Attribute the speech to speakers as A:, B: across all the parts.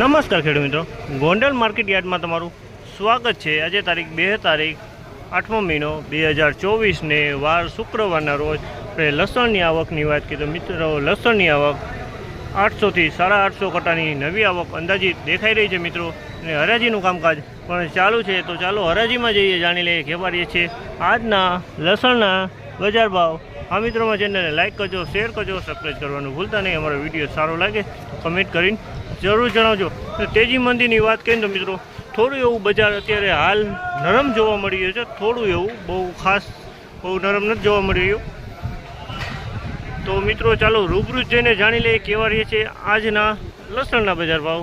A: નમસ્કાર ખેડૂત મિત્રો. ગોંડલ માર્કેટ યાર્ડમાં તમારું સ્વાગત છે. આજે તારીખ બે તારીખ, આઠમો મહિનો બે હજાર ચોવીસને વાર શુક્રવારના રોજ આપણે લસણની આવકની વાત કરીએ તો મિત્રો, લસણની આવક આઠસોથી સાડા આઠસો કટાની નવી આવક અંદાજિત દેખાઈ રહી છે મિત્રો. અને હરાજીનું કામકાજ પણ ચાલુ છે. તો ચાલો હરાજીમાં જઈએ, જાણી લઈએ, ખેવારીએ છીએ. આજના લસણના બજાર ભાવ આ મિત્રોમાં ચેનલને લાઇક કરજો શેર કરજો સબસ્ક્રાઈબ કરવાનું ભૂલતા નહીં. અમારો વીડિયો સારો લાગે કમેન્ટ કરીને જરૂર જણાવજો. તેજી મંદીની વાત કરીએ તો મિત્રો, થોડું એવું બજાર અત્યારે હાલ નરમ જોવા મળી રહ્યું છે. થોડું એવું બહુ ખાસ, બહુ નરમ નથી જોવા મળી રહ્યું. તો મિત્રો, ચાલો રૂબરૂ જઈને જાણી લઈએ કેવા રહે છે આજના લસણના બજાર ભાવ.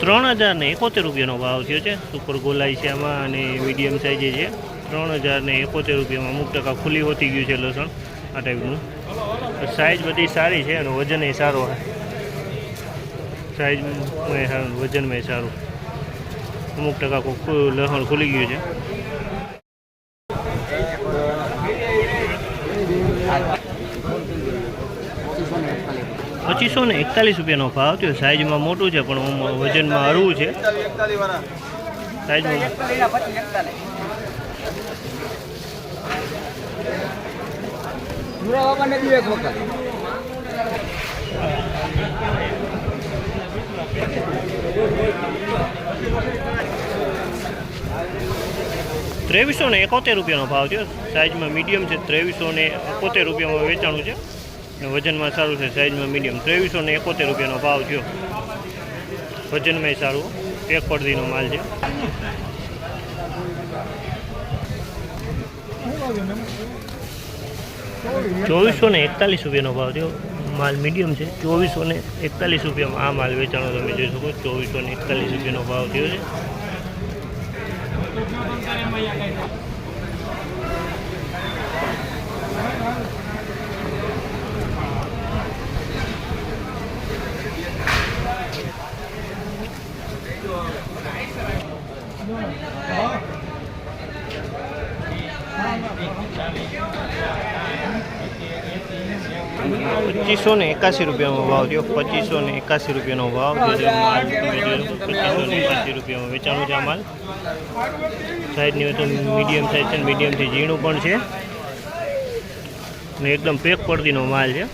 A: ત્રણ હજાર ને એકોતેર રૂપિયાનો ભાવ થયો છે. સુપર ગોલાઈ છે આમાં અને મીડિયમ સાઇઝે છે. ત્રણ હજાર ને એકોતેર રૂપિયામાં અમુક ટકા ખુલ્લી હોતી ગયું છે લસણ આ ટાઈપનું સાઇઝ બધી સારી છે અને વજન એ સારો સાઇઝમાં સારું વજનમાં સારું. અમુક ટકા લસણ ખુલી ગયું છે. પચીસો ને એકતાલીસ રૂપિયાનો ભાવ થયો. સાઈઝમાં મોટું છે, પણ વજનમાં હરવું છે. સાઇઝમાં ત્રેવીસો ને એકોતેર રૂપિયાનો ભાવ થયો. સાઇઝમાં મીડિયમ છે ત્રેવીસો ને એકોતેર રૂપિયામાં વેચાણું છે. વજનમાં સારું છે સાઇઝમાં મીડિયમ. ત્રેવીસો ને એકોતેર રૂપિયાનો ભાવ થયો. વજનમાંય સારું એક પડદીનો માલ છે. ચોવીસો ને એકતાલીસ રૂપિયાનો ભાવ થયો. માલ મીડિયમ છે ચોવીસો ને એકતાલીસ રૂપિયામાં આ માલ વેચાણો તમે જોઈ શકો. ચોવીસો ને એકતાલીસ રૂપિયાનો ભાવ થયો છે. 全然毎回。પચીસો ને એકાસી રૂપિયાનો ભાવ થયો. પચીસો ને એકાસી રૂપિયાનો ભાવ છે માલ પચીસો ને એકાસી રૂપિયામાં વેચાણો છે આ માલ સાઈઝની હોય તો મીડિયમ સાઈઝ છે મીડિયમથી ઝીણું પણ છે. ને એકદમ પેક પડતીનો માલ છે.